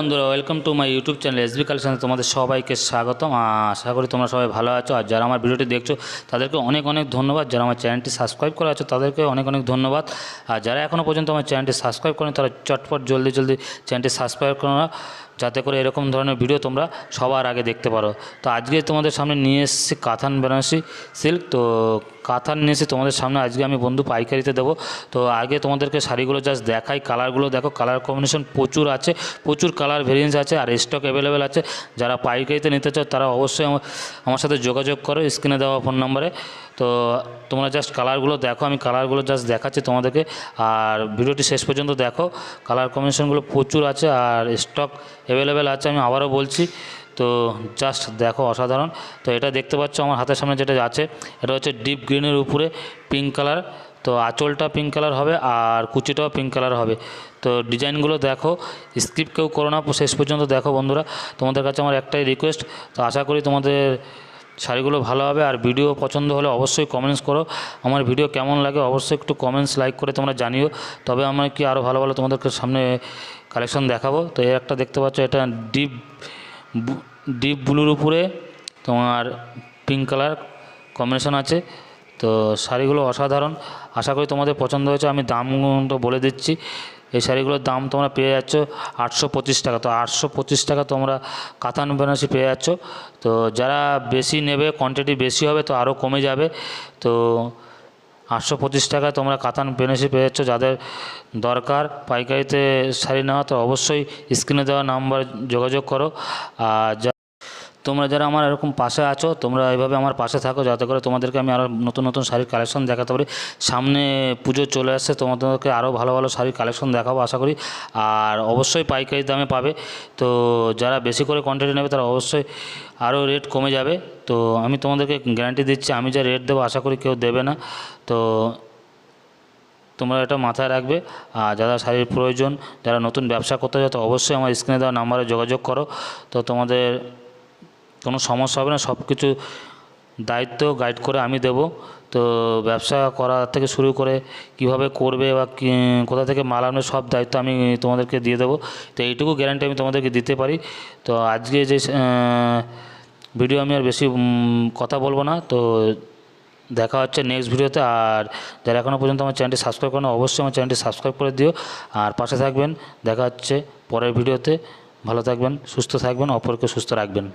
বন্ধুরা welcome to my YouTube channel SB collection তোমাদের সবাইকে স্বাগতম। আশা করি তোমরা সবাই ভালো আছো। আর যারা আমার ভিডিওটি দেখছ, তাদেরকে অনেক অনেক ধন্যবাদ। যারা আমার চ্যানেলটি সাবস্ক্রাইব করে আছো, তাদেরকে অনেক অনেক ধন্যবাদ। আর যারা এখনও পর্যন্ত আমার চ্যানেলটি সাবস্ক্রাইব করেন, তারা চটপট জলদি জলদি চ্যানেলটি সাবস্ক্রাইব করো যাতে করে এরকম ধরনের ভিডিও তোমরা সবার আগে দেখতে পারো। তো আজকে তোমাদের সামনে নিয়ে এসেছি কাথান বেনারসি সিল্ক তো কাথান নিয়ে এসে তোমাদের সামনে আজকে আমি বন্ধু পাইকারিতে দেবো। তো আগে তোমাদেরকে শাড়িগুলো জাস্ট দেখাই, কালারগুলো দেখো, কালার কম্বিনেশন প্রচুর আছে, প্রচুর কালার ভেরিয়েন্স আছে আর স্টক অ্যাভেলেবেল আছে। যারা পাইকারিতে নিতে চাও, তারা অবশ্যই আমার সাথে যোগাযোগ করো স্ক্রিনে দেওয়া ফোন নম্বরে তো তোমরা জাস্ট কালারগুলো দেখো, আমি কালারগুলো জাস্ট দেখাচ্ছি তোমাদেরকে। আর ভিডিওটি শেষ পর্যন্ত দেখো, কালার কম্বিনেশনগুলো প্রচুর আছে আর স্টক অ্যাভেলেবেল আছে, আমি আবারও বলছি। তো জাস্ট দেখো অসাধারণ। তো এটা দেখতে পাচ্ছ আমার হাতের সামনে যেটা আছে, এটা হচ্ছে ডিপ গ্রিনের উপরে পিঙ্ক কালার তো আঁচলটা পিঙ্ক কালার হবে আর কুচিটাও পিঙ্ক কালার হবে। তো ডিজাইনগুলো দেখো স্কিপ কেউ করো না, শেষ পর্যন্ত দেখো বন্ধুরা। তোমাদের কাছে আমার একটাই রিকোয়েস্ট তো আশা করি তোমাদের শাড়িগুলো ভালো হবে। আর ভিডিও পছন্দ হলে অবশ্যই কমেন্টস করো। আমার ভিডিও কেমন লাগে অবশ্যই একটু কমেন্টস লাইক করে তোমরা জানিও। তবে আমার কি আরও ভালো ভালো তোমাদেরকে সামনে কালেকশন দেখাবো? তো এই একটা দেখতে পাচ্ছ, এটা ডিপ ডিপ ব্লুর উপরে তোমার পিঙ্ক কালার কম্বিনেশন আছে। তো শাড়িগুলো অসাধারণ। আশা করি তোমাদের পছন্দ হয়েছে। আমি দামটা বলে দিচ্ছি। এই শাড়িগুলোর দাম তোমরা পেয়ে যাচ্ছ আটশো পঁচিশ টাকা। তো আটশো পঁচিশ টাকা তোমরা কাতান বেনারসি পেয়ে যাচ্ছ। তো যারা বেশি নেবে কোয়ান্টিটি বেশি হবে, তো আরও কমে যাবে। তো আটশো পঁচিশ টাকায় তোমরা কাতান বেনারসি পেয়ে যাচ্ছ যাদের দরকার পাইকারিতে শাড়ি নেওয়া, তো অবশ্যই স্ক্রিনে দেওয়া নাম্বার যোগাযোগ করো। আর তোমরা যারা আমার এরকম পাশে আছো, তোমরা এইভাবে আমার পাশে থাকো যাতে করে তোমাদেরকে আমি আরও নতুন নতুন শাড়ির কালেকশন দেখাতে পারি। সামনে পুজো চলে আসছে, তোমাদেরকে আরও ভালো ভালো শাড়ির কালেকশন দেখাবো আশা করি। আর অবশ্যই পাইকারি দামে পাবে। তো যারা বেশি করে কোয়ান্টিটি নেবে, তারা অবশ্যই আরও রেট কমে যাবে। তো আমি তোমাদেরকে গ্যারান্টি দিচ্ছি, আমি যা রেট দেবো আশা করি কেউ দেবে না। তো তোমরা এটা মাথায় রাখবে। আর যারা শাড়ির প্রয়োজন, যারা নতুন ব্যবসা করতে চাও, তো অবশ্যই আমার স্ক্রিনে দেওয়া নাম্বারে যোগাযোগ করো। তো তোমাদের কোনো সমস্যা হবে না সব কিছু দায়িত্ব গাইড করে আমি দেব। তো ব্যবসা করা থেকে শুরু করে কীভাবে করবে বা কোথা থেকে মাল আনবে সব দায়িত্ব আমি তোমাদেরকে দিয়ে দেবো। তো এইটুকু গ্যারান্টি আমি তোমাদেরকে দিতে পারি। তো আজকে যে ভিডিও আমি আর বেশি কথা বলব না। তো দেখা হচ্ছে নেক্সট ভিডিওতে আর যারা এখনও পর্যন্ত আমার চ্যানেলটি সাবস্ক্রাইব করেন, অবশ্যই আমার চ্যানেলটি সাবস্ক্রাইব করে দিও। আর পাশে থাকবেন। দেখা হচ্ছে পরের ভিডিওতে ভালো থাকবেন, সুস্থ থাকবেন, অপরকে সুস্থ রাখবেন।